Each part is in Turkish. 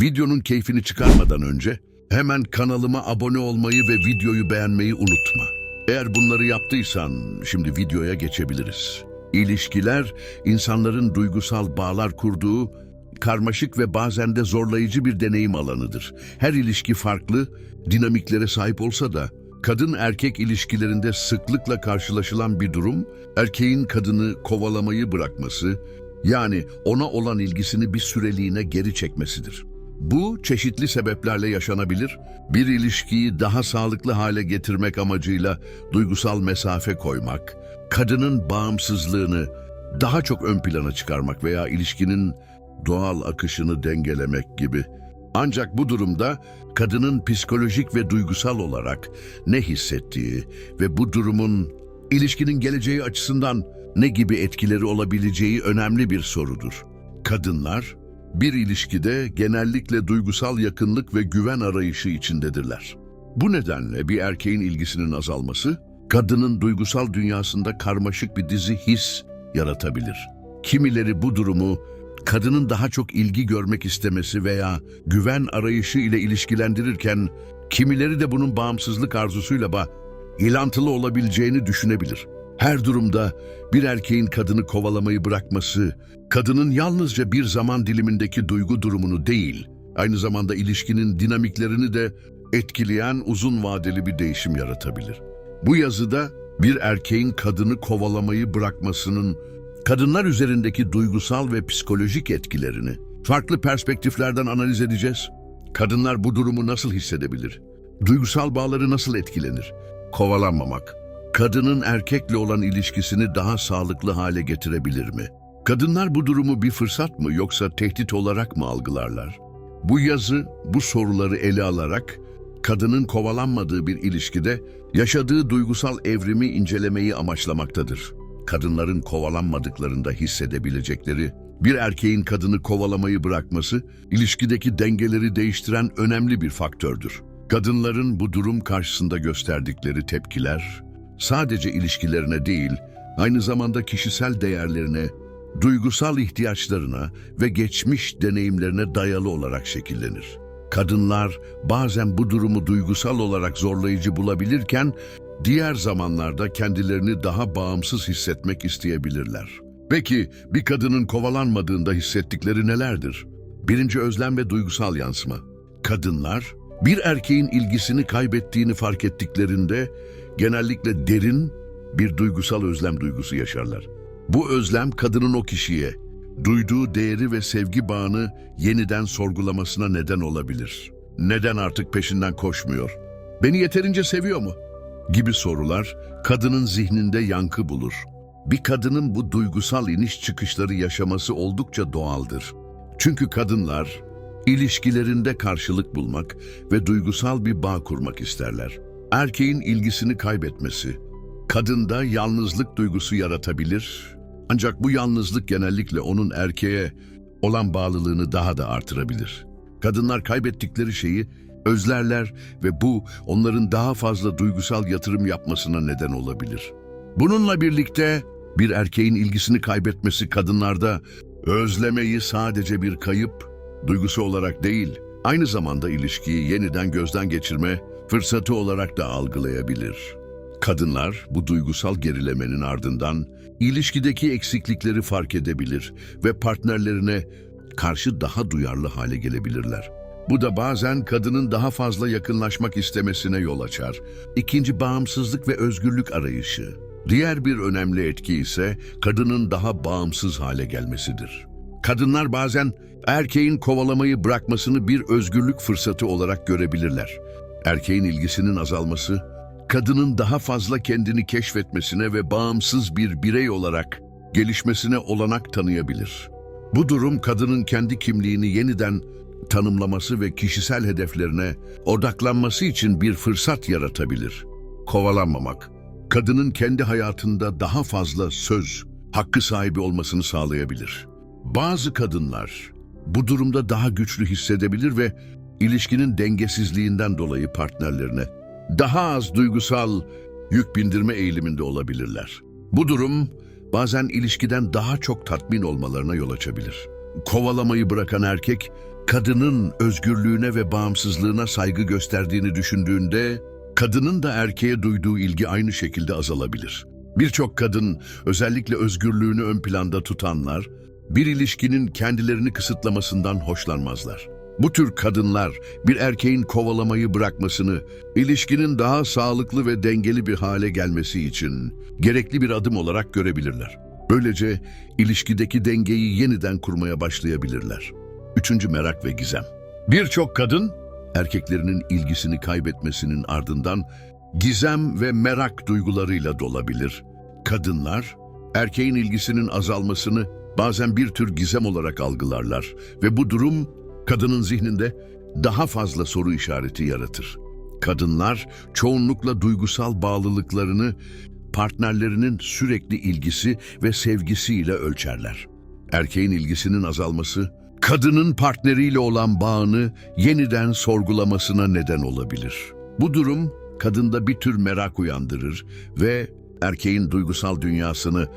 Videonun keyfini çıkarmadan önce hemen kanalıma abone olmayı ve videoyu beğenmeyi unutma. Eğer bunları yaptıysan şimdi videoya geçebiliriz. İlişkiler, insanların duygusal bağlar kurduğu karmaşık ve bazen de zorlayıcı bir deneyim alanıdır. Her ilişki farklı, dinamiklere sahip olsa da kadın erkek ilişkilerinde sıklıkla karşılaşılan bir durum, erkeğin kadını kovalamayı bırakması, yani ona olan ilgisini bir süreliğine geri çekmesidir. Bu çeşitli sebeplerle yaşanabilir. Bir ilişkiyi daha sağlıklı hale getirmek amacıyla duygusal mesafe koymak, kadının bağımsızlığını daha çok ön plana çıkarmak veya ilişkinin doğal akışını dengelemek gibi. Ancak bu durumda kadının psikolojik ve duygusal olarak ne hissettiği ve bu durumun ilişkinin geleceği açısından ne gibi etkileri olabileceği önemli bir sorudur. Kadınlar bir ilişkide genellikle duygusal yakınlık ve güven arayışı içindedirler. Bu nedenle bir erkeğin ilgisinin azalması, kadının duygusal dünyasında karmaşık bir dizi his yaratabilir. Kimileri bu durumu kadının daha çok ilgi görmek istemesi veya güven arayışı ile ilişkilendirirken, kimileri de bunun bağımsızlık arzusuyla ba ilantılı olabileceğini düşünebilir. Her durumda bir erkeğin kadını kovalamayı bırakması, kadının yalnızca bir zaman dilimindeki duygu durumunu değil, aynı zamanda ilişkinin dinamiklerini de etkileyen uzun vadeli bir değişim yaratabilir. Bu yazıda bir erkeğin kadını kovalamayı bırakmasının kadınlar üzerindeki duygusal ve psikolojik etkilerini farklı perspektiflerden analiz edeceğiz. Kadınlar bu durumu nasıl hissedebilir? Duygusal bağları nasıl etkilenir? Kovalanmamak, kadının erkekle olan ilişkisini daha sağlıklı hale getirebilir mi? Kadınlar bu durumu bir fırsat mı yoksa tehdit olarak mı algılarlar? Bu yazı bu soruları ele alarak kadının kovalanmadığı bir ilişkide yaşadığı duygusal evrimi incelemeyi amaçlamaktadır. Kadınların kovalanmadıklarında hissedebilecekleri, bir erkeğin kadını kovalamayı bırakması, ilişkideki dengeleri değiştiren önemli bir faktördür. Kadınların bu durum karşısında gösterdikleri tepkiler, sadece ilişkilerine değil, aynı zamanda kişisel değerlerine, duygusal ihtiyaçlarına ve geçmiş deneyimlerine dayalı olarak şekillenir. Kadınlar bazen bu durumu duygusal olarak zorlayıcı bulabilirken, diğer zamanlarda kendilerini daha bağımsız hissetmek isteyebilirler. Peki bir kadının kovalanmadığında hissettikleri nelerdir? Birinci özlem ve duygusal yansıma. Kadınlar bir erkeğin ilgisini kaybettiğini fark ettiklerinde genellikle derin bir duygusal özlem duygusu yaşarlar. Bu özlem kadının o kişiye duyduğu değeri ve sevgi bağını yeniden sorgulamasına neden olabilir. Neden artık peşinden koşmuyor? Beni yeterince seviyor mu? Gibi sorular kadının zihninde yankı bulur. Bir kadının bu duygusal iniş çıkışları yaşaması oldukça doğaldır. Çünkü kadınlar ilişkilerinde karşılık bulmak ve duygusal bir bağ kurmak isterler. Erkeğin ilgisini kaybetmesi, kadında yalnızlık duygusu yaratabilir ancak bu yalnızlık genellikle onun erkeğe olan bağlılığını daha da artırabilir. Kadınlar kaybettikleri şeyi özlerler ve bu onların daha fazla duygusal yatırım yapmasına neden olabilir. Bununla birlikte bir erkeğin ilgisini kaybetmesi kadınlarda özlemeyi sadece bir kayıp duygusu olarak değil, aynı zamanda ilişkiyi yeniden gözden geçirme fırsatı olarak da algılayabilir. Kadınlar bu duygusal gerilemenin ardından ilişkideki eksiklikleri fark edebilir ve partnerlerine karşı daha duyarlı hale gelebilirler. Bu da bazen kadının daha fazla yakınlaşmak istemesine yol açar. İkinci bağımsızlık ve özgürlük arayışı. Diğer bir önemli etki ise kadının daha bağımsız hale gelmesidir. Kadınlar bazen erkeğin kovalamayı bırakmasını bir özgürlük fırsatı olarak görebilirler. Erkeğin ilgisinin azalması, kadının daha fazla kendini keşfetmesine ve bağımsız bir birey olarak gelişmesine olanak tanıyabilir. Bu durum kadının kendi kimliğini yeniden tanımlaması ve kişisel hedeflerine odaklanması için bir fırsat yaratabilir. Kovalanmamak, kadının kendi hayatında daha fazla söz, hakkı sahibi olmasını sağlayabilir. Bazı kadınlar bu durumda daha güçlü hissedebilir ve ilişkinin dengesizliğinden dolayı partnerlerine daha az duygusal yük bindirme eğiliminde olabilirler. Bu durum bazen ilişkiden daha çok tatmin olmalarına yol açabilir. Kovalamayı bırakan erkek kadının özgürlüğüne ve bağımsızlığına saygı gösterdiğini düşündüğünde, kadının da erkeğe duyduğu ilgi aynı şekilde azalabilir. Birçok kadın, özellikle özgürlüğünü ön planda tutanlar, bir ilişkinin kendilerini kısıtlamasından hoşlanmazlar. Bu tür kadınlar bir erkeğin kovalamayı bırakmasını, ilişkinin daha sağlıklı ve dengeli bir hale gelmesi için gerekli bir adım olarak görebilirler. Böylece ilişkideki dengeyi yeniden kurmaya başlayabilirler. Üçüncü merak ve gizem. Birçok kadın erkeklerinin ilgisini kaybetmesinin ardından gizem ve merak duygularıyla dolabilir. Kadınlar erkeğin ilgisinin azalmasını bazen bir tür gizem olarak algılarlar ve bu durum kadının zihninde daha fazla soru işareti yaratır. Kadınlar çoğunlukla duygusal bağlılıklarını partnerlerinin sürekli ilgisi ve sevgisiyle ölçerler. Erkeğin ilgisinin azalması, kadının partneriyle olan bağını yeniden sorgulamasına neden olabilir. Bu durum kadında bir tür merak uyandırır ve erkeğin duygusal dünyasını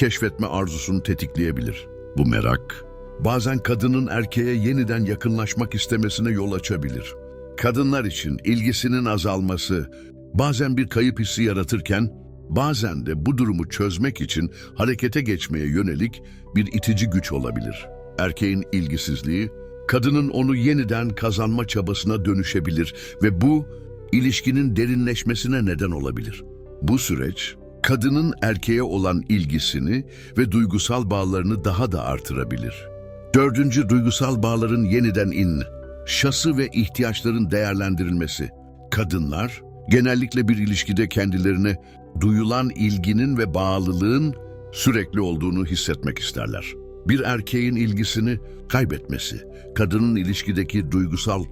keşfetme arzusunu tetikleyebilir. Bu merak, bazen kadının erkeğe yeniden yakınlaşmak istemesine yol açabilir. Kadınlar için ilgisinin azalması bazen bir kayıp hissi yaratırken, bazen de bu durumu çözmek için harekete geçmeye yönelik bir itici güç olabilir. Erkeğin ilgisizliği, kadının onu yeniden kazanma çabasına dönüşebilir ve bu, ilişkinin derinleşmesine neden olabilir. Bu süreç, kadının erkeğe olan ilgisini ve duygusal bağlarını daha da artırabilir. Dördüncü duygusal bağların yeniden in, şası ve ihtiyaçların değerlendirilmesi. Kadınlar genellikle bir ilişkide kendilerine duyulan ilginin ve bağlılığın sürekli olduğunu hissetmek isterler. Bir erkeğin ilgisini kaybetmesi, kadının ilişkideki duygusal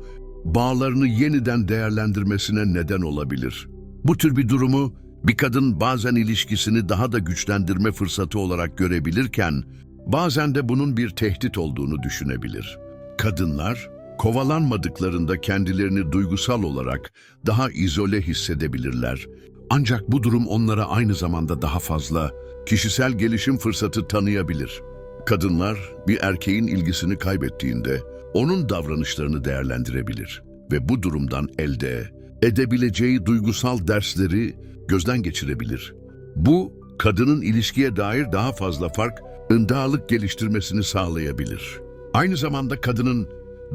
bağlarını yeniden değerlendirmesine neden olabilir. Bu tür bir durumu bir kadın bazen ilişkisini daha da güçlendirme fırsatı olarak görebilirken, bazen de bunun bir tehdit olduğunu düşünebilir. Kadınlar, kovalanmadıklarında kendilerini duygusal olarak daha izole hissedebilirler. Ancak bu durum onlara aynı zamanda daha fazla kişisel gelişim fırsatı tanıyabilir. Kadınlar bir erkeğin ilgisini kaybettiğinde onun davranışlarını değerlendirebilir ve bu durumdan elde edebileceği duygusal dersleri gözden geçirebilir. Bu kadının ilişkiye dair daha fazla fark, ındağlık geliştirmesini sağlayabilir. Aynı zamanda kadının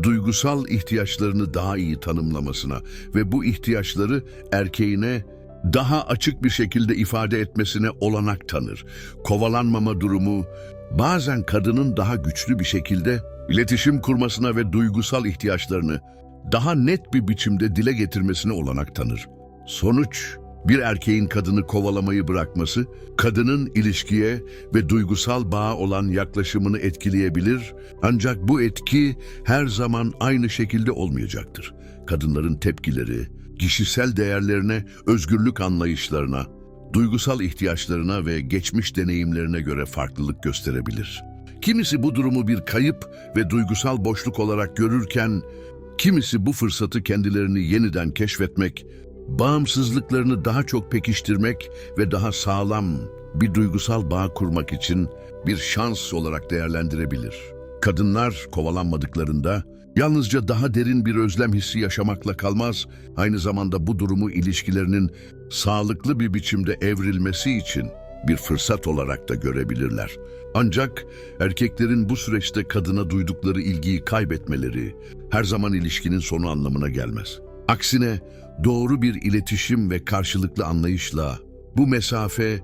duygusal ihtiyaçlarını daha iyi tanımlamasına ve bu ihtiyaçları erkeğine daha açık bir şekilde ifade etmesine olanak tanır. Kovalanmama durumu bazen kadının daha güçlü bir şekilde iletişim kurmasına ve duygusal ihtiyaçlarını daha net bir biçimde dile getirmesine olanak tanır. Sonuç, bir erkeğin kadını kovalamayı bırakması, kadının ilişkiye ve duygusal bağa olan yaklaşımını etkileyebilir, ancak bu etki her zaman aynı şekilde olmayacaktır. Kadınların tepkileri, kişisel değerlerine, özgürlük anlayışlarına, duygusal ihtiyaçlarına ve geçmiş deneyimlerine göre farklılık gösterebilir. Kimisi bu durumu bir kayıp ve duygusal boşluk olarak görürken, kimisi bu fırsatı kendilerini yeniden keşfetmek, bağımsızlıklarını daha çok pekiştirmek ve daha sağlam bir duygusal bağ kurmak için bir şans olarak değerlendirebilir. Kadınlar kovalanmadıklarında yalnızca daha derin bir özlem hissi yaşamakla kalmaz, aynı zamanda bu durumu ilişkilerinin sağlıklı bir biçimde evrilmesi için bir fırsat olarak da görebilirler. Ancak erkeklerin bu süreçte kadına duydukları ilgiyi kaybetmeleri her zaman ilişkinin sonu anlamına gelmez. Aksine doğru bir iletişim ve karşılıklı anlayışla bu mesafe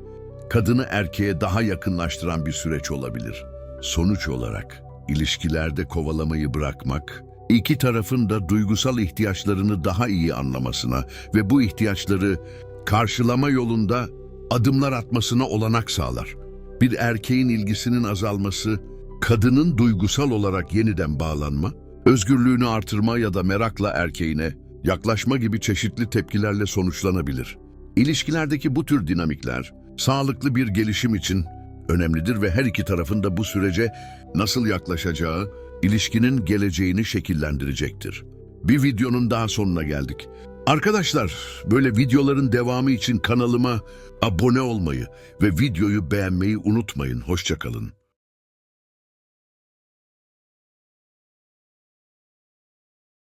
kadını erkeğe daha yakınlaştıran bir süreç olabilir. Sonuç olarak ilişkilerde kovalamayı bırakmak, iki tarafın da duygusal ihtiyaçlarını daha iyi anlamasına ve bu ihtiyaçları karşılama yolunda adımlar atmasına olanak sağlar. Bir erkeğin ilgisinin azalması, kadının duygusal olarak yeniden bağlanma, özgürlüğünü artırma ya da merakla erkeğine yaklaşma gibi çeşitli tepkilerle sonuçlanabilir. İlişkilerdeki bu tür dinamikler, sağlıklı bir gelişim için önemlidir ve her iki tarafın da bu sürece nasıl yaklaşacağı, ilişkinin geleceğini şekillendirecektir. Bir videonun daha sonuna geldik. Arkadaşlar, böyle videoların devamı için kanalıma abone olmayı ve videoyu beğenmeyi unutmayın. Hoşçakalın.